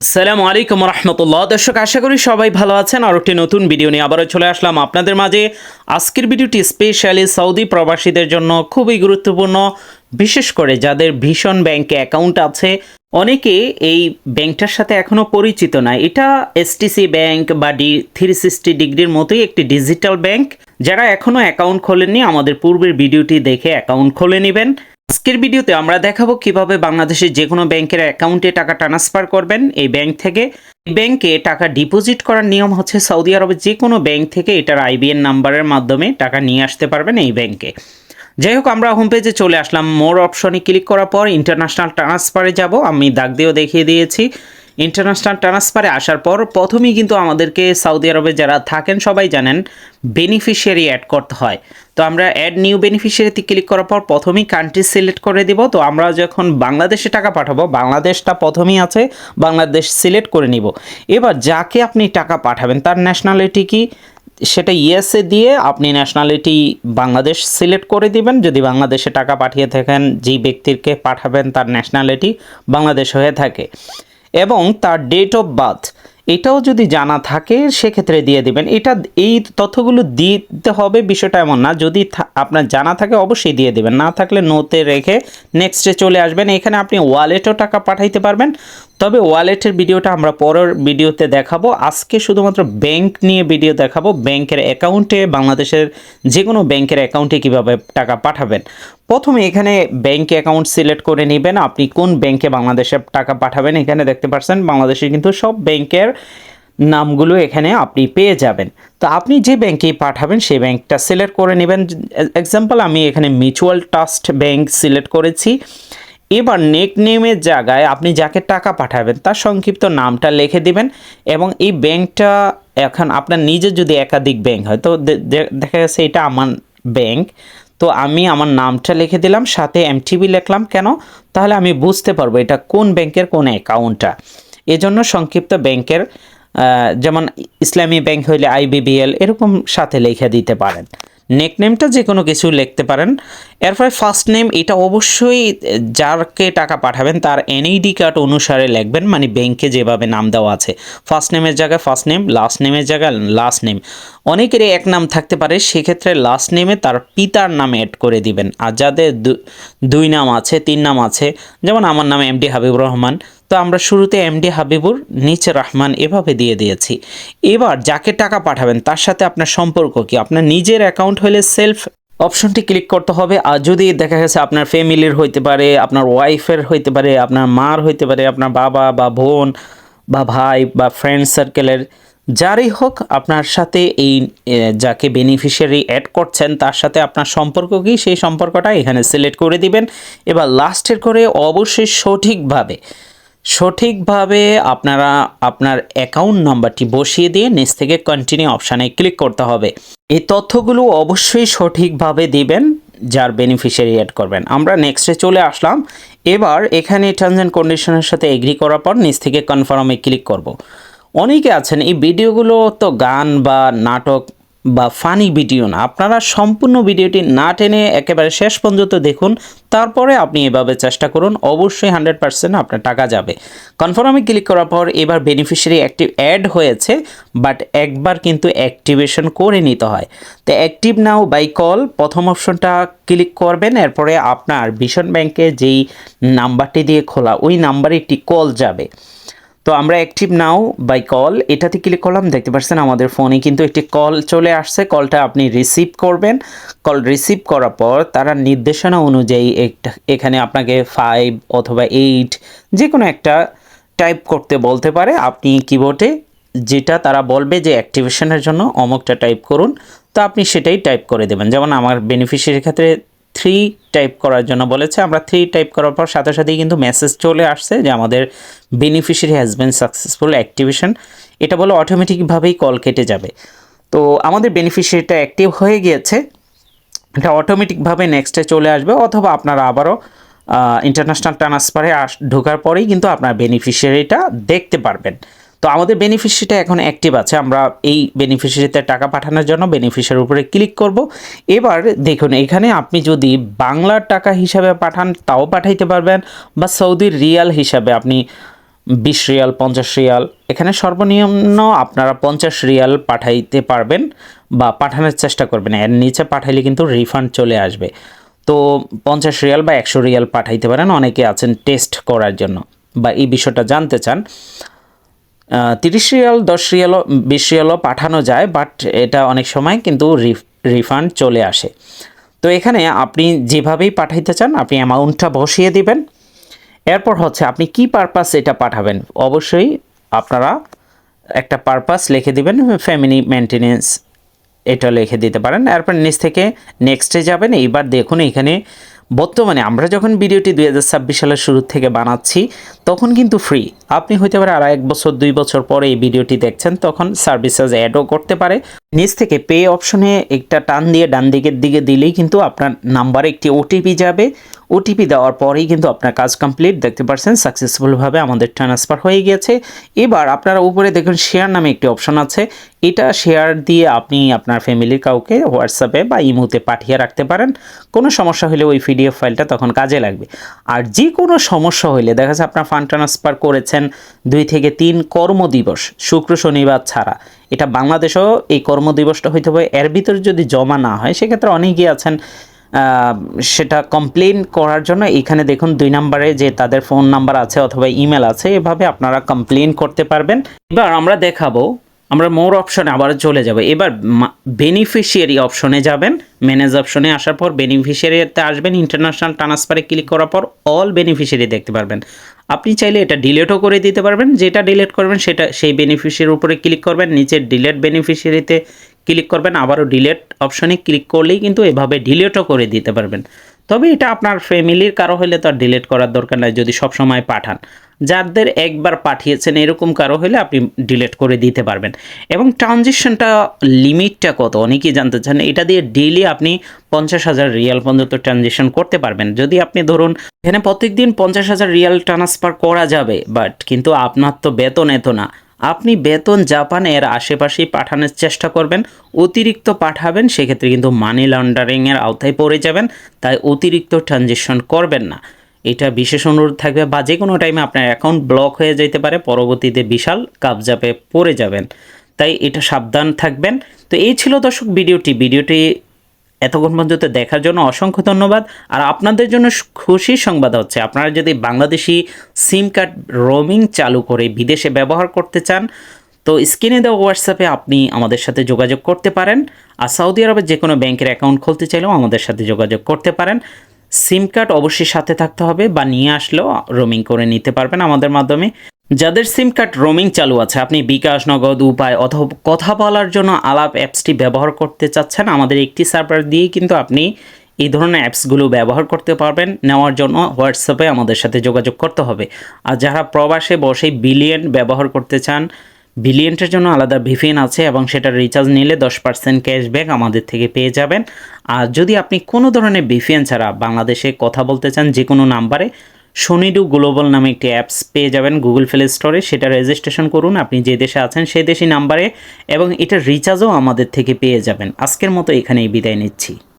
আসসালামু আলাইকুম রহমতুল্লাহ। দর্শক, আশা করি সবাই ভালো আছেন। আর একটি নতুন ভিডিও নিয়ে আবারও চলে আসলাম আপনাদের মাঝে। আজকের ভিডিওটি স্পেশালি সৌদি প্রবাসীদের জন্য খুবই গুরুত্বপূর্ণ, বিশেষ করে যাদের ভীষণ ব্যাংকে অ্যাকাউন্ট আছে। অনেকে এই ব্যাংকটার সাথে এখনও পরিচিত না এটা এসটিসি ব্যাংক বা ডি থ্রি সিক্সটি ডিগ্রির মতোই একটি ডিজিটাল ব্যাংক যারা এখনও অ্যাকাউন্ট খোলেননি, আমাদের পূর্বের ভিডিওটি দেখে অ্যাকাউন্ট খুলে নেবেন। আজকের ভিডিওতে আমরা দেখাবো কীভাবে বাংলাদেশের যে কোনো ব্যাংকের অ্যাকাউন্টে টাকা ট্রান্সফার করবেন। এই ব্যাংক থেকে এই ব্যাংকে টাকা ডিপোজিট করার নিয়ম হচ্ছে সৌদি আরবের যে কোনো ব্যাংক থেকে এটার আইবিএন নাম্বারের মাধ্যমে টাকা নিয়ে আসতে পারবেন এই ব্যাংকে। যাই হোক, আমরা হোম পেজে চলে আসলাম। মোর অপশনে ক্লিক করার পর ইন্টারন্যাশনাল ট্রান্সফারে যাব। আমি দাগ দিয়েও দেখিয়ে দিয়েছি। ইন্টারন্যাশনাল ট্রান্সফারে আসার পর প্রথমেই কিন্তু আমাদেরকে সৌদি আরবে যারা থাকেন সবাই জানেন বেনিফিশিয়ারি অ্যাড করতে হয়। তো আমরা অ্যাড নিউ বেনিফিশিয়ারিতে ক্লিক করার পর প্রথমেই কান্ট্রি সিলেক্ট করে দিব। তো আমরা যখন বাংলাদেশে টাকা পাঠাবো, বাংলাদেশটা প্রথমেই আছে, বাংলাদেশ সিলেক্ট করে নিব। এবার যাকে আপনি টাকা পাঠাবেন, তার ন্যাশনালিটি কি? সেটা ইয়েসে দিয়ে আপনি ন্যাশনালিটি বাংলাদেশ সিলেক্ট করে দিবেন। যদি বাংলাদেশে টাকা পাঠিয়ে থাকেন, যেই ব্যক্তিকে পাঠাবেন, তার ন্যাশনালিটি বাংলাদেশ হয়ে থাকে। এবং তার ডেট অফ বার্থ এটাও যদি জানা থাকে, সেক্ষেত্রে দিয়ে দিবেন। এটা এই তথ্যগুলো দিতে হবে, বিষয়টা এমন না। যদি আপনার জানা থাকে, অবশ্যই দিয়ে দিবেন। না থাকলে নোতে রেখে নেক্সটে চলে আসবেন। এখানে আপনি ওয়ালেটও টাকা পাঠাইতে পারবেন। তবে ওয়ালেটের ভিডিওটা আমরা পরের ভিডিওতে দেখাবো। আজকে শুধুমাত্র ব্যাংক নিয়ে ভিডিও দেখাবো। ব্যাংকের অ্যাকাউন্টে বাংলাদেশের যে কোনো ব্যাংকের অ্যাকাউন্টে কীভাবে টাকা পাঠাবেন। প্রথমে এখানে ব্যাংক অ্যাকাউন্ট সিলেক্ট করে নেবেন। আপনি কোন ব্যাংকে বাংলাদেশে টাকা পাঠাবেন, এখানে দেখতে পাচ্ছেন বাংলাদেশে কিন্তু সব ব্যাংকের নামগুলো এখানে আপনি পেয়ে যাবেন। তো আপনি যে ব্যাংকেই পাঠাবেন, সেই ব্যাংকটা সিলেক্ট করে নেবেন। এক্সাম্পল আমি এখানে মিউচুয়াল ট্রাস্ট ব্যাংক সিলেক্ট করেছি। এবার নেক নেমের জায়গায় আপনি যাকে টাকা পাঠাবেন, তার সংক্ষিপ্ত নামটা লিখে দিবেন এবং এই ব্যাংকটা এখন আপনার নিজের যদি একাধিক ব্যাংক হয়, তো দেখা গেছে এটা আমার ব্যাংক তো আমি আমার নামটা লিখে দিলাম, সাথে এমটিবি লিখলাম, কেন? তাহলে আমি বুঝতে পারব এটা কোন ব্যাংকের, কোন অ্যাকাউন্টটা। এজন্য সংক্ষিপ্ত ব্যাংকের যেমন ইসলামী ব্যাংক হইলে আইবিবিএল এরকম সাথে লিখে দিতে পারেন। নেক নেমটা যে কোনো কিছু লিখতে পারেন। এরপরে ফার্স্ট নেম এটা অবশ্যই যারকে টাকা পাঠাবেন, তার এনইডি কার্ড অনুসারে লিখবেন মানে ব্যাংকে যেভাবে নাম দেওয়া আছে। ফার্স্ট নেমের জায়গায় ফার্স্ট নেম লাস্ট নেমের জায়গায় লাস্ট নেম অনেকেরই এক নাম থাকতে পারে, সেক্ষেত্রে লাস্ট নেমে তার পিতার নাম অ্যাড করে দিবেন। আর যাদের দুই নাম আছে, তিন নাম আছে, যেমন আমার নাম এম এমডি হাবিবুর রহমান তো আমরা শুরুতে এমডি হাবিবুর নিচে রহমান এভাবে দিয়ে দিয়েছি। এবার যাকে টাকা পাঠাবেন, তার সাথে আপনার সম্পর্ক কি? আপনার নিজের অ্যাকাউন্ট হলে সেলফ অপশনটি ক্লিক করতে হবে। আর যদি দেখা গেছে আপনার ফ্যামিলির হইতে পারে, আপনার ওয়াইফের হইতে পারে, আপনার মার হইতে পারে, আপনার বাবা বা বোন বা ভাই বা ফ্রেন্ড সার্কেলের যারই হোক, আপনার সাথে এই যাকে বেনিফিশিয়ারি অ্যাড করছেন, তার সাথে আপনার সম্পর্ক কি? সেই সম্পর্কটা এখানে সিলেক্ট করে দিবেন। এবার লাস্টের করে অবশ্যই সঠিকভাবে সঠিকভাবে আপনারা আপনার অ্যাকাউন্ট নাম্বারটি বসিয়ে দিয়ে নিচ থেকে কন্টিনিউ অপশানে ক্লিক করতে হবে। এই তথ্যগুলো অবশ্যই সঠিকভাবে দিবেন, যার বেনিফিশিয়ারি অ্যাড করবেন। আমরা নেক্সটে চলে আসলাম। এবার এখানে টার্মস অ্যান্ড কন্ডিশনের সাথে এগ্রি করার পর নিচ থেকে কনফার্মে ক্লিক করব। অনেকে আছেন, এই ভিডিওগুলো তো গান বা নাটক বা ফানি ভিডিও না। আপনারা সম্পূর্ণ ভিডিওটি না টেনে একেবারে শেষ পর্যন্ত দেখুন, তারপরে আপনি এভাবে চেষ্টা করুন, অবশ্যই হান্ড্রেড পার্সেন্ট আপনার টাকা যাবে। কনফার্মে ক্লিক করার পর এবার বেনিফিশিয়ারি অ্যাক্টিভ অ্যাড হয়েছে বাট একবার কিন্তু অ্যাক্টিভেশন করে নিতে হয়। তো অ্যাক্টিভ নাও বাই কল প্রথম অপশনটা ক্লিক করবেন, এরপরে আপনার ভীষণ ব্যাংকে যেই নাম্বারটি দিয়ে খোলা, ওই নাম্বারে একটি কল যাবে। তো আমরা অ্যাক্টিভ নাও বাই কল এটাতে ক্লিক করলাম, দেখতে পাচ্ছেন আমাদের ফোনে কিন্তু একটি কল চলে আসছে। কলটা আপনি রিসিভ করবেন। কল রিসিভ করার পর তারা নির্দেশনা অনুযায়ী একটা, এখানে আপনাকে ফাইভ অথবা এইট যে কোনো একটা টাইপ করতে বলতে পারে। আপনি কিবোর্ডে যেটা তারা বলবে যে অ্যাক্টিভেশনের জন্য অমুকটা টাইপ করুন, তো আপনি সেটাই টাইপ করে দেবেন। যেমন আমার বেনিফিশিয়ারির ক্ষেত্রে থ্রি টাইপ করার জন্য বলেছে। আমরা থ্রি টাইপ করার পর সাথে সাথেই কিন্তু মেসেজ চলে আসছে যে আমাদের beneficiary has been successful activation এটা বলে অটোমেটিকভাবেই কল কেটে যাবে। তো আমাদের বেনিফিশিয়ারিটা অ্যাক্টিভ হয়ে গিয়েছে। এটা অটোমেটিকভাবে নেক্সটে চলে আসবে অথবা আপনারা আবারও ইন্টারন্যাশনাল ট্রান্সফারে আস, ঢোকার পরেই কিন্তু আপনার বেনিফিশিয়ারিটা দেখতে পারবেন। তো আমাদের বেনিফিশিয়ারিটা এখন অ্যাক্টিভ আছে। আমরা এই বেনিফিশিয়ারিতে টাকা পাঠানোর জন্য বেনিফিশিয়ারির উপরে ক্লিক করব। এবার দেখুন, এখানে আপনি যদি বাংলার টাকা হিসাবে পাঠান, তাও পাঠাইতে পারবেন বা সৌদির রিয়াল হিসাবে আপনি বিশ রিয়াল, পঞ্চাশ রিয়াল, এখানে সর্বনিম্ন আপনারা পঞ্চাশ রিয়াল পাঠাইতে পারবেন বা পাঠানোর চেষ্টা করবেন। এর নিচে পাঠাইলে কিন্তু রিফান্ড চলে আসবে। তো পঞ্চাশ রিয়াল বা একশো রিয়াল পাঠাইতে পারেন। অনেকে আছেন টেস্ট করার জন্য বা এই বিষয়টা জানতে চান। তিরিশ রিয়াল, দশ রিয়ালও বিশ রিয়ালও পাঠানো যায়, বাট এটা অনেক সময় কিন্তু রিফান্ড চলে আসে। তো এখানে আপনি যেভাবেই পাঠাইতে চান, আপনি অ্যামাউন্টটা বসিয়ে দিবেন। এরপর হচ্ছে আপনি কি পারপাস এটা পাঠাবেন? অবশ্যই আপনারা একটা পারপাস লিখে দিবেন, ফ্যামিলি মেনটেনেন্স এটা লিখে দিতে পারেন। এরপর নিচ থেকে নেক্সটে যাবেন, এইবার দেখুন এখানে বর্তমানে আমরা যখন ভিডিওটি দুই হাজার ছাব্বিশ সালের শুরু থেকে বানাচ্ছি, তখন কিন্তু ফ্রি আপনি হইতে পারে আর এক বছর, দুই বছর পরে এই ভিডিওটি দেখছেন, তখন সার্ভিসেস অ্যাডও করতে পারে। নিচ থেকে পে অপশনে একটা টান দিয়ে ডান দিকের দিকে দিলেই কিন্তু আপনার নাম্বারে একটি ওটিপি যাবে। ওটিপি দেওয়ার পরেই কিন্তু আপনার কাজ কমপ্লিট দেখতে পাচ্ছেন সাকসেসফুলভাবে আমাদের ট্রান্সফার হয়ে গিয়েছে এবার আপনারা উপরে দেখুন শেয়ার নামে একটি অপশন আছে। এটা শেয়ার দিয়ে আপনি আপনার ফ্যামিলির কাউকে হোয়াটসঅ্যাপে বা ইমোতে পাঠিয়ে রাখতে পারেন। কোনো সমস্যা হলে ওই পিডিএফ ফাইলটা তখন কাজে লাগবে। আর যে কোনো সমস্যা হইলে, দেখা যাচ্ছে আপনার ফান্ড ট্রান্সফার করেছেন দুই থেকে তিন কর্মদিবস, শুক্র, শনিবার ছাড়া। এটা বাংলাদেশেও এই কর্মদিবসটা হইতে হবে এর ভিতরে যদি জমা না হয়, সেক্ষেত্রে অনেকেই আছেন সেটা কমপ্লেন করার জন্য। এখানে দেখুন, দুই নম্বরে যে তাদের ফোন নাম্বার আছে অথবা ইমেল আছে, এভাবে আপনারা কমপ্লেন করতে পারবেন। এবার আমরা দেখাবো আমরা মোর অপশনে আবার চলে যাব। এবার বেনিফিশিয়ারি অপশনে যাবেন। ম্যানেজ অপশনে আসার পর বেনিফিশিয়ারিতে আসবেন। ইন্টারন্যাশনাল ট্রান্সফারে ক্লিক করার পর অল বেনিফিশিয়ারি দেখতে পারবেন। আপনি চাইলে এটা ডিলেটও করে দিতে পারবেন। যেটা ডিলেট করবেন সেটা সেই বেনিফিশিয়ারির উপরে ক্লিক করবেন। নিচে ডিলেট বেনিফিশিয়ারিতে ক্লিক করবেন। আবারও ডিলেট অপশনে ক্লিক করলেই কিন্তু এভাবে ডিলেটও করে দিতে পারবেন। তবে এটা আপনার ফ্যামিলির কারও হলে তো আর ডিলেট করার দরকার নাই যদি সব সময় পাঠান। যাদের একবার পাঠিয়েছেন এরকম কারও হলে আপনি ডিলেট করে দিতে পারবেন। এবং ট্রানজেকশনটা লিমিটটা কত? অনেকেই জানতে চান, এটা দিয়ে ডেইলি আপনি পঞ্চাশ হাজার রিয়াল পর্যন্ত ট্রানজেকশন করতে পারবেন। যদি আপনি ধরুন, এখানে প্রত্যেক দিন পঞ্চাশ হাজার রিয়াল ট্রান্সফার করা যাবে, বাট কিন্তু আপনার তো বেতন এত না। আপনি বেতন জাপানের আশেপাশেই পাঠানোর চেষ্টা করবেন, অতিরিক্ত পাঠাবেন, সেক্ষেত্রে কিন্তু মানি লন্ডারিংয়ের আওতায় পড়ে যাবেন, তাই অতিরিক্ত ট্রানজেকশন করবেন না। এটা বিশেষ অনুরোধ থাকবে, বা যে কোনো টাইমে আপনার অ্যাকাউন্ট ব্লক হয়ে যেতে পারে, পরবর্তীতে বিশাল কাবজাপে পড়ে যাবেন। তাই এটা সাবধান থাকবেন। তো এই ছিল দর্শক, ভিডিওটি। ভিডিওটি এতক্ষণ পর্যন্ত দেখার জন্য অসংখ্য ধন্যবাদ। আর আপনাদের জন্য খুশির সংবাদ হচ্ছে, আপনারা যদি বাংলাদেশি সিম কার্ড রোমিং চালু করে বিদেশে ব্যবহার করতে চান, তো স্ক্রিনে দেওয়া হোয়াটসঅ্যাপে আপনি আমাদের সাথে যোগাযোগ করতে পারেন। আর সৌদি আরবের যে কোনো ব্যাংকের অ্যাকাউন্ট খুলতে চাইলেও আমাদের সাথে যোগাযোগ করতে পারেন। সিম কার্ড অবশ্যই সাথে থাকতে হবে বা নিয়ে আসলেও রোমিং করে নিতে পারবেন আমাদের মাধ্যমে। যাদের সিম কার্ড রোমিং চালু আছে, আপনি বিকাশ, নগদ, উপায় অথবা কথা বলার জন্য আলাপ অ্যাপসটি ব্যবহার করতে চাচ্ছেন, আমাদের একটি সার্ভার দিয়েই কিন্তু আপনি এই ধরনের অ্যাপসগুলো ব্যবহার করতে পারবেন। নেওয়ার জন্য হোয়াটসঅ্যাপে আমাদের সাথে যোগাযোগ করতে হবে। আর যারা প্রবাসে বসেই বিলিয়ন ব্যবহার করতে চান, বিলিয়নটার জন্য আলাদা ভিপিএন আছে এবং সেটার রিচার্জ নিলে দশ পার্সেন্ট ক্যাশব্যাক আমাদের থেকে পেয়ে যাবেন। আর যদি আপনি কোনো ধরনের ভিপিএন ছাড়া বাংলাদেশে কথা বলতে চান যে কোনো নাম্বারে সোনিডু গ্লোবাল নামে একটি অ্যাপস পেয়ে যাবেন গুগল প্লে স্টোরে সেটা রেজিস্ট্রেশন করুন, আপনি যে দেশে আছেন সেই দেশি নাম্বারে এবং এটার রিচার্জও আমাদের থেকে পেয়ে যাবেন। আজকের মতো এখানেই বিদায় নিচ্ছি।